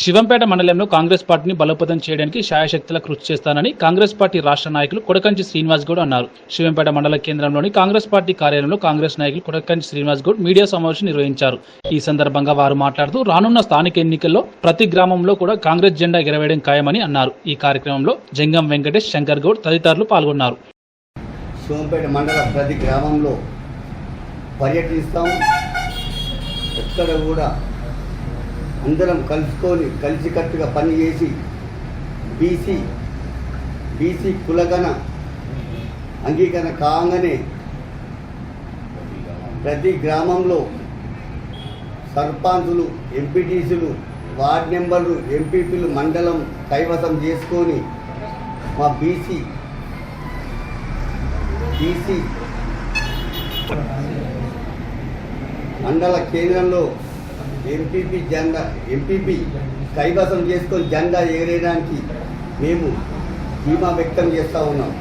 శివంపేట మండలంలో కాంగ్రెస్ పార్టీని బలోపేతం చేయడానికి శాయశక్తుల కృషి చేస్తానని కాంగ్రెస్ పార్టీ రాష్ట్ర నాయకులు కొడకంచి శ్రీనివాస్ గౌడ్ అన్నారు. శివంపేట మండల కేంద్రంలోని కాంగ్రెస్ పార్టీ కార్యాలయంలో కాంగ్రెస్ నాయకులు కొడకంచి శ్రీనివాస్ గౌడ్ మీడియా సమావేశం నిర్వహించారు. ఈ సందర్భంగా వారు మాట్లాడుతూ రానున్న స్థానిక ఎన్నికల్లో ప్రతి గ్రామంలో కూడా కాంగ్రెస్ జెండా ఎగరవేయడం ఖాయమని అన్నారు. ఈ కార్యక్రమంలో జంగం వెంకటేష్ శంకర్ గౌడ్ తదితరులు పాల్గొన్నారు. శివంపేట మండల ప్రతి గ్రామంలో పర్యటిస్తాం. ఎక్కడ కూడా అందరం కలుసుకొని కలిసికట్టుగా పనిచేసి బీసీ బీసీ కులగణ అంగీకరణ కాగానే ప్రతి గ్రామంలో సర్పంచులు ఎంపీటీసీలు వార్డ్ మెంబర్లు ఎంపీపీలు మండలం కైవసం చేసుకొని మా బీసీ బీసీ మండల కేంద్రంలో ఎంపీపీ జెండా ఎంపీపీ కైవసం చేసుకొని జెండా ఎగరేయడానికి మేము ధీమా వ్యక్తం చేస్తూ ఉన్నాం.